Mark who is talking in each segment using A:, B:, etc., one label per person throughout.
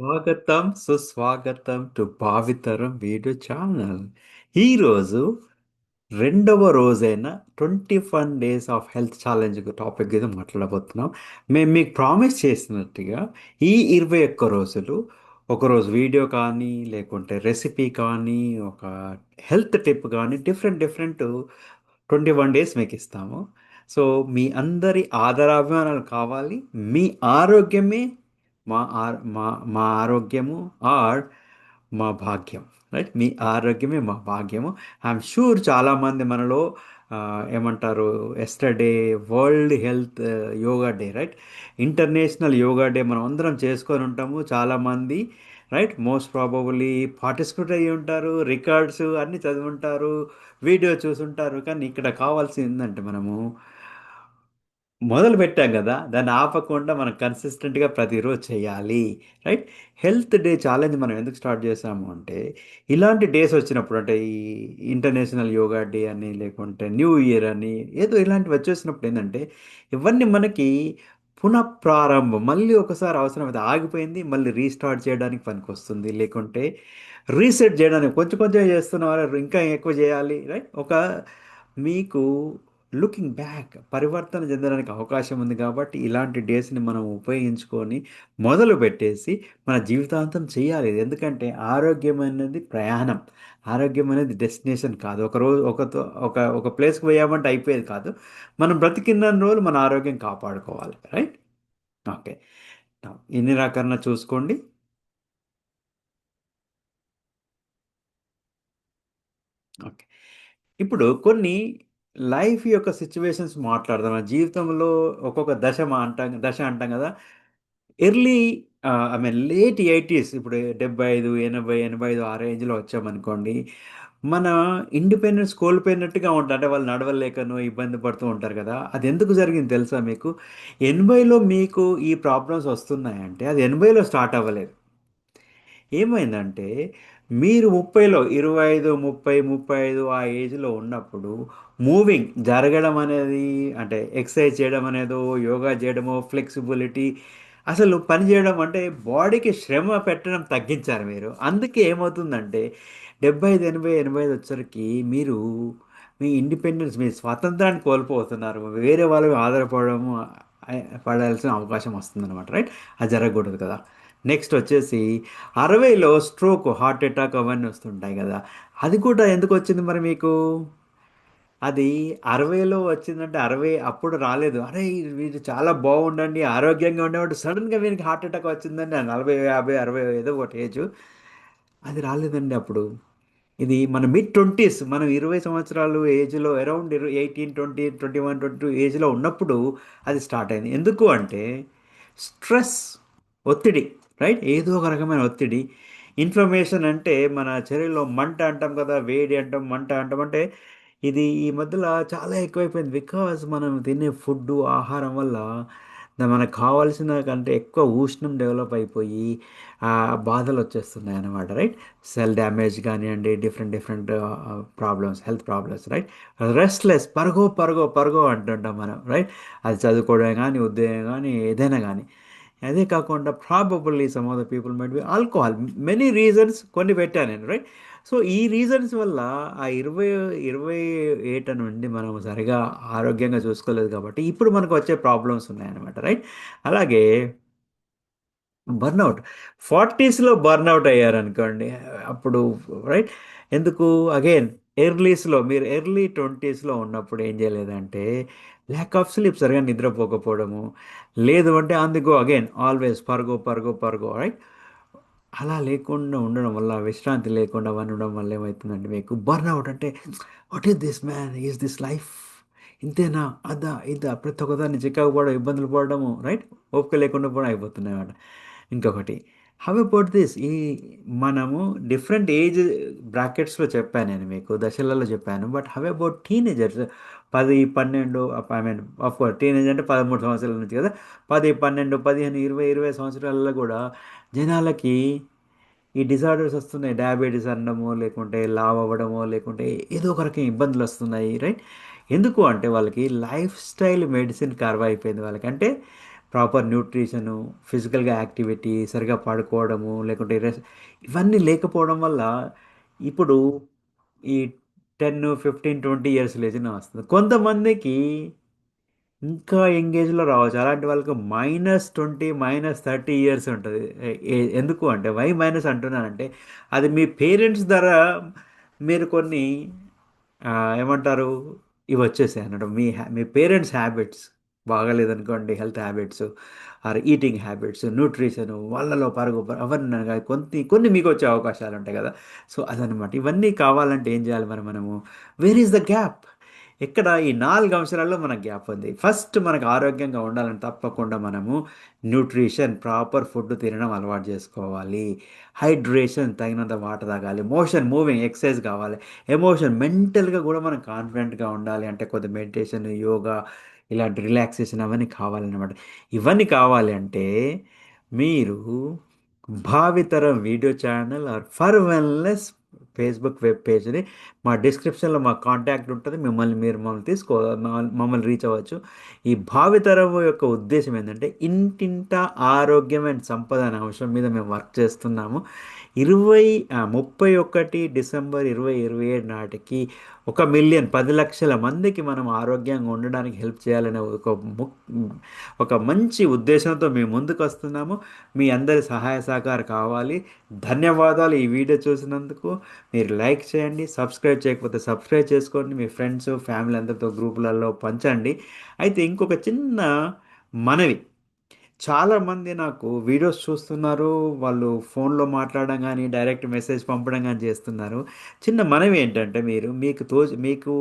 A: స్వాగతం సుస్వాగతం to భావితరం video channel. ఈరోజు రెండవ రోజైన twenty one days of health challenge topic మీద మాట్లాడబోతున్నాం. మేము మీకు ప్రామిస్ చేసినట్టుగా ఈ ఇరవై ఒక్క రోజులు ఒకరోజు వీడియో కానీ లేకుంటే రెసిపీ కానీ ఒక హెల్త్ టిప్ కానీ different different twenty one days మీకు ఇస్తాము. సో మీ అందరి ఆదరాభిమానాలు కావాలి మీ ఆరోగ్యమే మా ఆర్ మా మా ఆరోగ్యము ఆర్ మా భాగ్యం రైట్ మీ ఆరోగ్యమే మా భాగ్యము. ఐఎమ్ షూర్ చాలామంది మనలో ఏమంటారు yesterday world health yoga day right international yoga day మనం అందరం చేసుకొని ఉంటాము చాలామంది రైట్ మోస్ట్ ప్రాబబ్లీ పార్టిసిపేట్ అయ్యి ఉంటారు రికార్డ్స్ అన్నీ చదివి ఉంటారు వీడియో చూసుంటారు. కానీ ఇక్కడ కావాల్సింది ఏంటంటే మనము మొదలు పెట్టాం కదా దాన్ని ఆపకుండా మనం కన్సిస్టెంట్గా ప్రతిరోజు చేయాలి. రైట్ హెల్త్ డే ఛాలెంజ్ మనం ఎందుకు స్టార్ట్ చేసాము అంటే ఇలాంటి డేస్ వచ్చినప్పుడు అంటే ఈ ఇంటర్నేషనల్ యోగా డే అని లేకుంటే న్యూ ఇయర్ అని ఏదో ఇలాంటివి వచ్చేసినప్పుడు ఏంటంటే ఇవన్నీ మనకి పునఃప్రారంభం మళ్ళీ ఒకసారి అవసరమైతే ఆగిపోయింది మళ్ళీ రీస్టార్ట్ చేయడానికి పనికొస్తుంది. లేకుంటే రీసెట్ చేయడానికి కొంచెం కొంచెం చేస్తున్నారు ఇంకా ఎక్కువ చేయాలి. రైట్ ఒక మీకు లుకింగ్ బ్యాక్ పరివర్తన చెందడానికి అవకాశం ఉంది కాబట్టి ఇలాంటి డేస్ని మనం ఉపయోగించుకొని మొదలు పెట్టేసి మన జీవితాంతం చేయాలి. ఎందుకంటే ఆరోగ్యం అనేది ప్రయాణం. ఆరోగ్యం అనేది డెస్టినేషన్ కాదు. ఒక రోజు ఒక ఒక ఒక ప్లేస్కి పోయామంటే అయిపోయేది కాదు. మనం బ్రతికిన్న రోజులు మన ఆరోగ్యం కాపాడుకోవాలి. రైట్? ఓకే. ఎన్ని రకాల చూసుకోండి. ఓకే. ఇప్పుడు కొన్ని లైఫ్ యొక్క సిచ్యువేషన్స్ మాట్లాడదాం. మన జీవితంలో ఒక్కొక్క దశ మా అంటాం దశ అంటాం కదా. Early I mean late eighties ఇప్పుడు డెబ్బై ఐదు ఎనభై ఎనభై ఐదు ఆ రేంజ్లో వచ్చామనుకోండి మన ఇండిపెండెన్స్ కోల్పోయినట్టుగా ఉంటుంది అంటే వాళ్ళు నడవలేకనో ఇబ్బంది పడుతూ ఉంటారు కదా. అది ఎందుకు జరిగింది తెలుసా మీకు? ఎనభైలో మీకు ఈ ప్రాబ్లమ్స్ వస్తున్నాయంటే అది ఎనభైలో స్టార్ట్ అవ్వలేదు. ఏమైందంటే మీరు ముప్పైలో ఇరవై ఐదు ముప్పై ముప్పై ఐదు ఆ ఏజ్లో ఉన్నప్పుడు మూవింగ్ జరగడం అనేది అంటే ఎక్సర్సైజ్ చేయడం అనేదో యోగా చేయడమో ఫ్లెక్సిబిలిటీ అసలు పని చేయడం అంటే బాడీకి శ్రమ పెట్టడం తగ్గించారు మీరు. అందుకే ఏమవుతుందంటే డెబ్బై ఐదు ఎనభై ఎనభై ఐదు వచ్చరికి మీరు మీ ఇండిపెండెన్స్ మీ స్వాతంత్రాన్ని కోల్పోతున్నారు. వేరే వాళ్ళ ఆధారపడము పడాల్సిన అవకాశం వస్తుందన్నమాట రైట్? అది జరగకూడదు కదా. నెక్స్ట్ వచ్చేసి అరవైలో స్ట్రోక్ హార్ట్ అటాక్ అవన్నీ వస్తుంటాయి కదా. అది కూడా ఎందుకు వచ్చింది మరి మీకు? అది అరవైలో వచ్చిందంటే అరవై అప్పుడు రాలేదు. అరే వీరు చాలా బాగుండండి ఆరోగ్యంగా ఉండేవాడు సడన్గా వీనికి హార్ట్ అటాక్ వచ్చిందండి. నలభై యాభై అరవై ఏదో ఒకటి ఏజ్. అది రాలేదండి అప్పుడు. ఇది మన మిడ్ ట్వంటీస్ మనం ఇరవై సంవత్సరాలు ఏజ్లో అరౌండ్ ఇరవై eighteen twenty twenty one twenty two ఏజ్లో ఉన్నప్పుడు అది స్టార్ట్ అయింది. ఎందుకు అంటే స్ట్రెస్ ఒత్తిడి. రైట్? ఏదో ఒక రకమైన ఒత్తిడి. ఇన్ఫ్లమేషన్ అంటే మన శరీరంలో మంట అంటాం కదా వేడి అంటాం మంట అంటాం. అంటే ఇది ఈ మధ్యలో చాలా ఎక్కువైపోయింది. బికాజ్ మనం తినే ఫుడ్ ఆహారం వల్ల మనకు కావాల్సిన కంటే ఎక్కువ ఉష్ణం డెవలప్ అయిపోయి బాధలు వచ్చేస్తున్నాయి అన్నమాట. రైట్? సెల్ డ్యామేజ్ కానివ్వండి different different problems health problems right? Restless పరుగో పరుగో పరుగో అంటుంటాం మనం రైట్? అది చదువుకోవడం కానీ ఉద్యోగం కానీ ఏదైనా కానీ అదే కాకుండా probably some of the people might be alcohol many reasons కొన్ని పెట్టాను నేను రైట్ సో ఈ రీజన్స్ వల్ల ఆ ఇరవై ఇరవై ఏట నుండి మనం సరిగా ఆరోగ్యంగా చూసుకోలేదు కాబట్టి ఇప్పుడు మనకు వచ్చే ప్రాబ్లమ్స్ ఉన్నాయన్నమాట రైట్ అలాగే బర్న్అవుట్ ఫార్టీస్లో బర్న్అవుట్ అయ్యారనుకోండి అప్పుడు రైట్ ఎందుకు? అగైన్ ఎర్లీస్లో మీరు ఎర్లీ ట్వంటీస్లో ఉన్నప్పుడు ఏం చేయలేదంటే ల్యాక్ ఆఫ్ స్లీప్ సరిగా నిద్రపోకపోవడము. లేదు అంటే అందుకో అగైన్ ఆల్వేస్ పరుగో పరుగో పరుగో రైట్ అలా లేకుండా ఉండడం వల్ల విశ్రాంతి లేకుండా అవన్నీ ఉండడం వల్ల ఏమవుతుందంటే మీకు బర్న్అవుట్ అంటే what is this man is this life ఇంతేనా? అదా? ఇదా? ప్రతి ఒక్కదాన్ని చిక్కకు పడడం ఇబ్బందులు పడడము రైట్ ఓపిక లేకుండా కూడా అయిపోతున్నాయి అన్నమాట. ఇంకొకటి హవ్ అబౌట్ దిస్ ఈ మనము డిఫరెంట్ ఏజ్ బ్రాకెట్స్లో చెప్పాను నేను మీకు దశలలో చెప్పాను. బట్ హవ్ అబౌట్ టీనేజర్స్ పది పన్నెండు I mean of course teenage అంటే పదమూడు సంవత్సరాల నుంచి కదా. పది పన్నెండు పదిహేను ఇరవై ఇరవై సంవత్సరాలలో కూడా జనాలకి ఈ డిజార్డర్స్ వస్తున్నాయి. డయాబెటీస్ అనడమో లేకుంటే లావ్ అవ్వడమో లేకుంటే ఏదో ఒక రకం ఇబ్బందులు వస్తున్నాయి రైట్ ఎందుకు అంటే వాళ్ళకి లైఫ్ స్టైల్ మెడిసిన్ కర్వ్ అయిపోయింది వాళ్ళకి. అంటే ప్రాపర్ న్యూట్రిషను ఫిజికల్గా యాక్టివిటీ సరిగా పడుకోవడము లేకుంటే రెస్ట్ ఇవన్నీ లేకపోవడం వల్ల ఇప్పుడు ఈ టెన్ ఫిఫ్టీన్ ట్వంటీ ఇయర్స్ లేచిన వస్తుంది. కొంతమందికి ఇంకా ఎంగేజ్లో రావచ్చు. అలాంటి వాళ్ళకి minus twenty minus thirty years ఉంటుంది. ఎందుకు అంటే వై మైనస్ అంటున్నానంటే అది మీ పేరెంట్స్ ద్వారా మీరు కొన్ని ఏమంటారు ఇవి వచ్చేసాయి అన్నట్టు మీ హ్యా మీ parents habits. బాగాలేదనుకోండి health habits or eating habits nutrition వాళ్ళలో పరుగు అవన్నీ కొన్ని కొన్ని మీకు వచ్చే అవకాశాలు ఉంటాయి కదా. సో అదనమాట ఇవన్నీ కావాలంటే ఏం చేయాలి మరి మనము? వేర్ ఈస్ ద గ్యాప్ ఇక్కడ ఈ నాలుగు అంశాలలో మనకు గ్యాప్ ఉంది? ఫస్ట్ మనకు ఆరోగ్యంగా ఉండాలని తప్పకుండా మనము న్యూట్రిషన్ ప్రాపర్ ఫుడ్ తినడం అలవాటు చేసుకోవాలి. హైడ్రేషన్ తగినంత వాటర్ తాగాలి. మోషన్ మూవింగ్ ఎక్సర్సైజ్ కావాలి. ఎమోషన్ మెంటల్గా కూడా మనం కాన్ఫిడెంట్గా ఉండాలి. అంటే కొద్ది మెడిటేషన్ యోగా ఇలాంటి రిలాక్సేషన్ అవన్నీ కావాలన్నమాట. ఇవన్నీ కావాలి అంటే మీరు భావితరం video channel or for wellness Facebook web పేజ్ని మా డిస్క్రిప్షన్లో మా కాంటాక్ట్ ఉంటుంది. మిమ్మల్ని మీరు మమ్మల్ని తీసుకో మమ్మల్ని మమ్మల్ని రీచ్ అవ్వచ్చు. ఈ భావితరం యొక్క ఉద్దేశం ఏంటంటే ఇంటింట ఆరోగ్యం అండ్ సంపద అనే అంశం మీద మేము వర్క్ చేస్తున్నాము. ఇరవై ముప్పై ఒకటి డిసెంబర్ ఇరవై ఇరవై ఏడు నాటికి ఒక మిలియన్ పది లక్షల మందికి మనం ఆరోగ్యంగా ఉండడానికి హెల్ప్ చేయాలనే ఒక ము- ఒక మంచి ఉద్దేశంతో మేము ముందుకు వస్తున్నాము. మీ అందరి సహాయ సహకారం కావాలి. ధన్యవాదాలు ఈ వీడియో చూసినందుకు. మీరు లైక్ చేయండి సబ్స్క్రైబ్ చేయకపోతే సబ్స్క్రైబ్ చేసుకోండి మీ ఫ్రెండ్స్ ఫ్యామిలీ అందరితో గ్రూపులలో పంచండి. అయితే ఇంకొక చిన్న మనవి. చాలామంది నాకు వీడియోస్ చూస్తున్నారు వాళ్ళు ఫోన్లో మాట్లాడడం కానీ డైరెక్ట్ మెసేజ్ పంపడం కానీ చేస్తున్నారు. చిన్న మనవి ఏంటంటే మీరు మీకు తో మీకు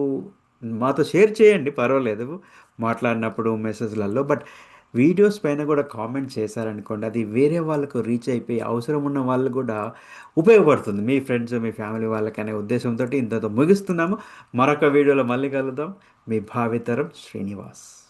A: మాతో షేర్ చేయండి పర్వాలేదు. మాట్లాడినప్పుడు మెసేజ్లలో బట్ వీడియోస్ పైన కూడా కామెంట్ చేశారనుకోండి అది వేరే వాళ్ళకు రీచ్ అయిపోయి అవసరం ఉన్న వాళ్ళు కూడా ఉపయోగపడుతుంది. మీ ఫ్రెండ్స్ మీ ఫ్యామిలీ వాళ్ళకనే ఉద్దేశంతో ఇంతతో ముగిస్తున్నాము. మరొక వీడియోలో మళ్ళీ కలుద్దాం. మీ భావితరం శ్రీనివాస్.